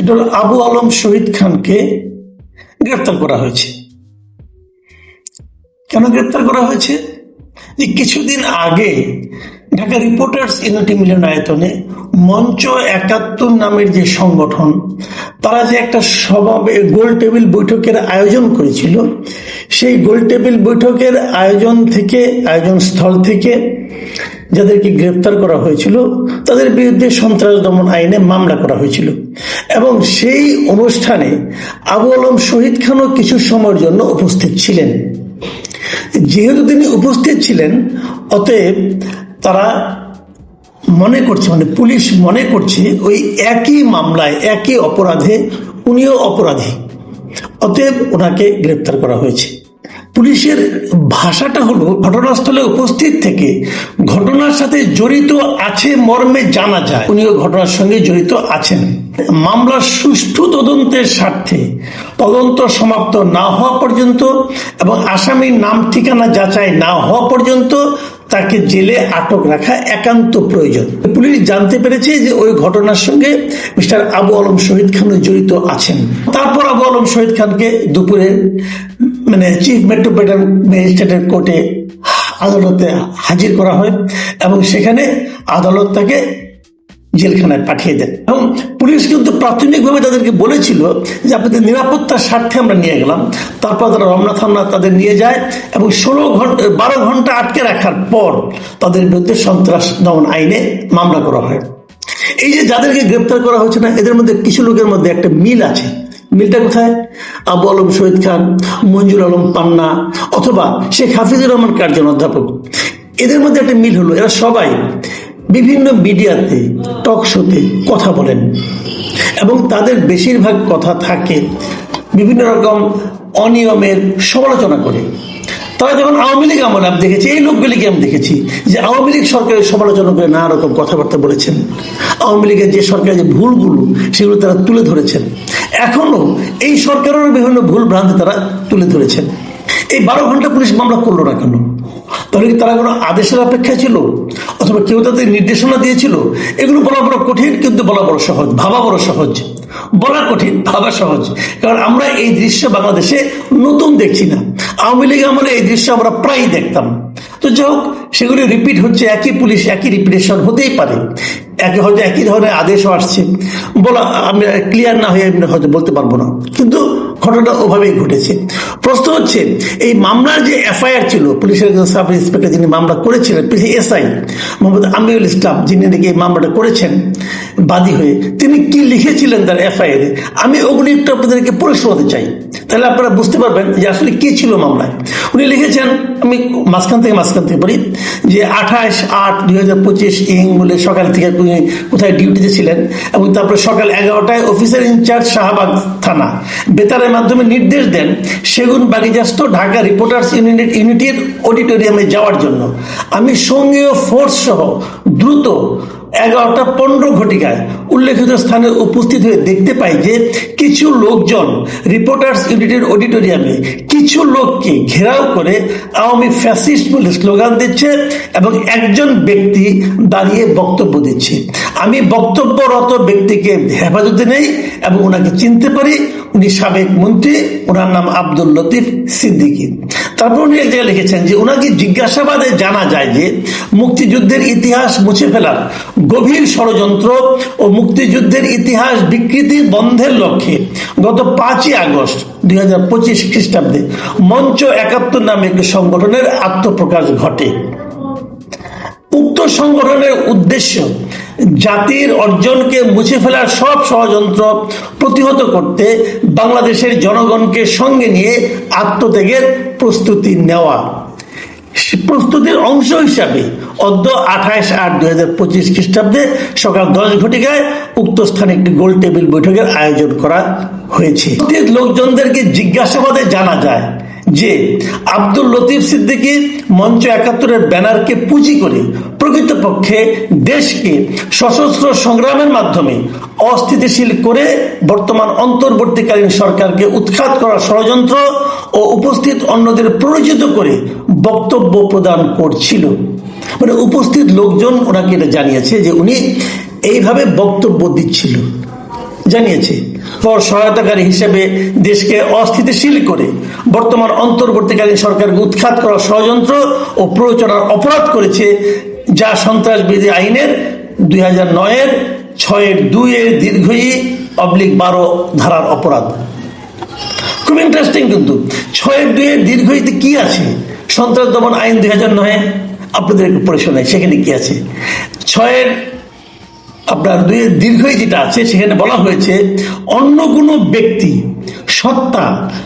এটা আবু আলম শহীদ খানকে গ্রেপ্তার করা হয়েছে। কেন গ্রেপ্তার করা হয়েছে? যে কিছুদিন আগে ঢাকা রিপোর্টার্স ইউনিটি মিলনায়তনে মঞ্চ একাত্তর নামের যে সংগঠন, তারা যে একটা সভা গোল টেবিল বৈঠকের আয়োজন করেছিল, সেই গোল টেবিল বৈঠকের আয়োজন থেকে, আয়োজন স্থল থেকে যাদেরকে গ্রেপ্তার করা হয়েছিল, তাদের বিরুদ্ধে সন্ত্রাস দমন আইনে মামলা করা হয়েছিল। এবং সেই অনুষ্ঠানে আবু আলম শহীদ খানও কিছু সময়ের জন্য উপস্থিত ছিলেন। যেহেতু তিনি উপস্থিত ছিলেন, অতএব তারা মনে করছে মানে পুলিশ মনে করছে ওই একই মামলায়, একই অপরাধে, উনিও অপরাধী। অতএব ওনাকে গ্রেপ্তার করা হয়েছে। পুলিশের ভাষাটা হলো ঘটনাস্থলে উপস্থিত থেকে ঘটনার সাথে জড়িত আছে মর্মে জানা যায়। উনিও ঘটনার সঙ্গে জড়িত আছেন। মামলার সুষ্ঠু তদন্তের স্বার্থে তদন্ত সমাপ্ত না হওয়া পর্যন্ত এবং আসামির নাম ঠিকানা যাচাই না হওয়া পর্যন্ত তাকে জেলে আটক রাখা একান্ত প্রয়োজন। পুলিশ জানতে পেরেছে যে ওই ঘটনার সঙ্গে মিস্টার আবু আলম শহীদ খানও জড়িত আছেন। তারপর আবু আলম শহীদ খানকে দুপুরে মানে চিফ মেট্রোপলিটন ম্যাজিস্ট্রেটের কোর্টে আদালতে হাজির করা হয় এবং সেখানে আদালত তাকে জেলখানায় পাঠিয়ে দেন এবং পুলিশ কিন্তু প্রাথমিকভাবে তাদেরকে বলেছিল যে আপনাদের নিরাপত্তার স্বার্থে আমরা নিয়ে গেলাম। তারপর তারা রমনা থামনা তাদের নিয়ে যায় এবং ষোলো ঘণ্টা বারো ঘণ্টা আটকে রাখার পর তাদের বিরুদ্ধে সন্ত্রাস দমন আইনে মামলা করা হয়। এই যে যাদেরকে গ্রেপ্তার করা হয়েছে না, এদের মধ্যে কিছু লোকের মধ্যে একটা মিল আছে। মিলটা কোথায়? আবু আলম শহীদ খান, মঞ্জুর আলম পান্না, অথবা শেখ হাফিজুর রহমান কার্জন অধ্যাপক? এদের মধ্যে একটা মিল হলো, এরা সবাই বিভিন্ন মিডিয়াতে, টক শোতে কথা বলেন। এবং তাদের বেশিরভাগ কথা থাকে বিভিন্ন রকম অনিয়মের সমালোচনা করে। তারা যখন আওয়ামী লীগ আমলে আমি দেখেছি, এই লোকগুলিকে আমি দেখেছি যে আওয়ামী লীগ সরকারের সমালোচনা করে নানা রকম কথাবার্তা বলেছেন। আওয়ামী লীগের যে সরকারের যে ভুলগুলো, সেগুলো তারা তুলে ধরেছেন। এখনও এই সরকারের বিভিন্ন ভুল ভ্রান্তি তারা তুলে ধরেছেন। এই বারো ঘণ্টা পুলিশ মামলা করল না কেন? তাহলে কি তারা কোনো আদেশের অপেক্ষা ছিল? অথবা কেউ তাদের নির্দেশনা দিয়েছিল? এগুলো বলা বড় কঠিন, কিন্তু বলা বড় সহজ, ভাবা বড় সহজ। বলা কঠিন, ভাবা সহজ। কারণ আমরা এই দৃশ্য বাংলাদেশে নতুন দেখছি না। আওয়ামী লীগ আমলে এই দৃশ্য আমরা প্রায়ই দেখতাম। তো যাই হোক, সেগুলি রিপিট হচ্ছে, একই পুলিশ, একই রিপিটেশন হতেই পারে। একই হয়তো একই ধরনের আদেশও আসছে। বলা আমি ক্লিয়ার না হয়ে আমি হয়তো বলতে পারব না। কিন্তু ঘটনা ওভাবেই ঘটেছে। প্রশ্ন হচ্ছে, এই মামলার যে এফআইআর ছিল, পুলিশের একজন সাব ইন্সপেক্টর যিনি মামলা করেছিলেন এসআই, মোহাম্মদ আমিউল ইসলাম, যিনি নাকি এই মামলাটা করেছেন, বাদী হয়ে, তিনি কি লিখেছিলেন তার এফআইআর? আমি ওগুলি একটু আপনাদেরকে পড়ে শোনাতে চাই। তাহলে আপনারা বুঝতে পারবেন যে আসলে কি ছিল মামলায়। উনি লিখেছেন, আমি মাঝখান থেকে মাঝখান থেকে পড়ি, যে আঠাশ আট দুই হাজার পঁচিশ ইং বলে সকাল থেকে উনি কোথায় ডিউটিতে ছিলেন এবং তারপরে সকাল এগারোটায় অফিসার ইনচার্জ শাহবাগ থানা। বেতারের মাধ্যমে নির্দেশ দেন সেগুন বাগিজাস্ত ঢাকা রিপোর্টার্স ইউনিট ইউনিটির অডিটোরিয়ামে যাওয়ার জন্য। আমি সঙ্গীয় ফোর্স সহ দ্রুত এগারোটা পনেরো ঘটিকায় উল্লেখিত স্থানে উপস্থিত হয়ে দেখতে পাই যে কিছু লোকজন রিপোর্টার্স ইউনিটের অডিটোরিয়ামে কিছু লোককে ঘেরাও করে আওয়ামী ফ্যাসিস্ট বলে স্লোগান দিচ্ছে এবং একজন ব্যক্তি দাঁড়িয়ে বক্তব্য দিচ্ছে। আমি বক্তব্যরত ব্যক্তিকে হেফাজতে নেই এবং ওনাকে চিনতে পারি। উনি সাবেক মন্ত্রী, ওনার নাম আব্দুল লতিফ সিদ্দিকী। তারপর উনি এক জায়গায় লিখেছেন যে ওনাকে জিজ্ঞাসাবাদে জানা যায় যে মুক্তিযুদ্ধের ইতিহাস মুছে ফেলার গভীর ষড়যন্ত্র ও মুক্তিযুদ্ধের ইতিহাস বিকৃতি বন্ধের লক্ষ্যে গত পাঁচই আগস্ট দুই হাজার পঁচিশ খ্রিস্টাব্দে মঞ্চ একাত্তর নামে একটি সংগঠনের আত্মপ্রকাশ ঘটে। উক্ত সংগঠনের উদ্দেশ্য জাতির অর্জনকে মুছে ফেলার সব ষড়যন্ত্র প্রতিহত করতে বাংলাদেশের জনগণকে সঙ্গে নিয়ে আত্মত্যাগের প্রস্তুতি নেওয়া। প্রস্তুতির অংশ হিসাবে অদ্য আঠাইশ আট দুই হাজার পঁচিশ খ্রিস্টাব্দে সকাল দশ ঘটিকায় উক্ত স্থানে একটি গোল টেবিল বৈঠকের আয়োজন করা হয়েছে। লোকজনদেরকে জিজ্ঞাসাবাদে জানা যায় যে আব্দুল লতিফ সিদ্দিকী মঞ্চ একাত্তরের ব্যানারকে পুঁজি করে প্রকৃতপক্ষে দেশকে সশস্ত্র সংগ্রামের মাধ্যমে অস্থিতিশীল করে বর্তমান অন্তর্বর্তীকালীন সরকারকে উৎখাত করার ষড়যন্ত্র ও উপস্থিত অন্যদের প্ররোচিত করে বক্তব্য প্রদান করছিল। মানে উপস্থিত লোকজন ওনাকে এটা জানিয়েছে যে উনি এইভাবে বক্তব্য দিচ্ছিল। জানিয়েছে। পর সহায়তাকারী হিসেবে দেশকে অস্থিতিশীল করে বর্তমান অন্তর্বর্তীকালীন সরকারকে উৎখাত করার ষড়যন্ত্র ও প্ররোচনার অপরাধ করেছে যা সন্ত্রাসবিধি আইনের দুই হাজার নয়ের ছয়ের দুইয়ের দীর্ঘই অবলিক বারো ধারার অপরাধ। খুব ইন্টারেস্টিং কিন্তু ছয়ের দুইয়ের দীর্ঘইতে কি আছে? সন্ত্রাস দমন আইন দুই হাজার নয় আপনাদের পড়ে শোনাই, সেখানে কি আছে? ছয়ের আপনার দুই দীর্ঘই যেটা আছে, সেখানে বলা হয়েছে, অন্য কোনো ব্যক্তি, সত্তা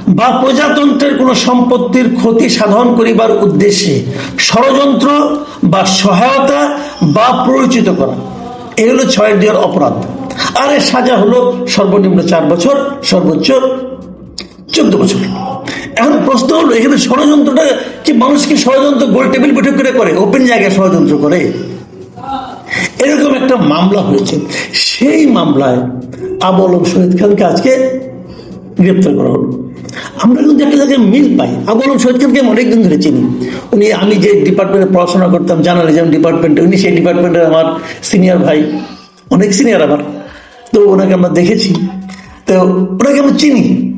বা প্রজাতন্ত্রের কোনো সম্পত্তির ক্ষতি সাধন করিবার উদ্দেশ্যে ষড়যন্ত্র বা সহায়তা বা প্ররোচিত করা। এই হলো ছয় দুইয়ের অপরাধ। আর এর সাজা হলো সর্বনিম্ন চার বছর, সর্বোচ্চ চোদ্দ বছর। এখন প্রশ্ন হলো, এখানে ষড়যন্ত্রটা কি মানুষকে ষড়যন্ত্র গোল টেবিল বৈঠক করে করে, ওপেন জায়গায় ষড়যন্ত্র করে? এরকম একটা মামলা হয়েছে। সেই মামলায় আবু আলম শহীদ খানকে আজকে গ্রেপ্তার করা হলো। আমরা কিন্তু একটা জায়গায় মিল পাই। আবু আলম শহীদ খানকে আমি অনেকদিন ধরে চিনি। উনি, আমি যে ডিপার্টমেন্টে পড়াশোনা করতাম জার্নালিজম ডিপার্টমেন্টে উনি সেই ডিপার্টমেন্টের আমার সিনিয়র ভাই, অনেক সিনিয়র আমার। তো ওনাকে আমরা দেখেছি। তো ওনাকে আমরা চিনি।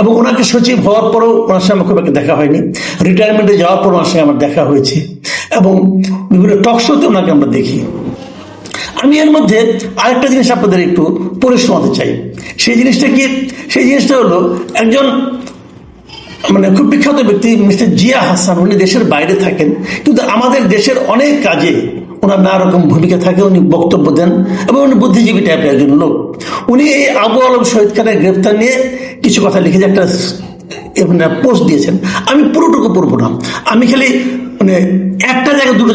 এবং ওনাকে সচিব হওয়ার পরেও ওনার সঙ্গে আমার খুব একটা দেখা হয়নি। রিটায়ারমেন্টে যাওয়ার পর ওনার সঙ্গে আমার দেখা হয়েছে। এবং বিভিন্ন টক শোতে ওনাকে আমরা দেখি। আমি এর মধ্যে আরেকটা জিনিস আপনাদের একটু পরিশ্রমাতে চাই। সেই জিনিসটা কি? সেই জিনিসটা হলো একজন মানে খুব বিখ্যাত ব্যক্তি, মিস্টার জিয়া হাসান। উনি দেশের বাইরে থাকেন, কিন্তু আমাদের দেশের অনেক কাজে ওনার নানা রকম ভূমিকা থাকে। উনি বক্তব্য দেন এবং উনি বুদ্ধিজীবী টাইপের একজন লোক। উনি এই আবু আলম শহীদ খানের গ্রেপ্তার নিয়ে কিছু কথা লিখেছে একটা পোস্ট দিয়েছেন। আমি পুরোটুকু পড়ব না। আমি খালি মানে একটা জায়গায় দুটো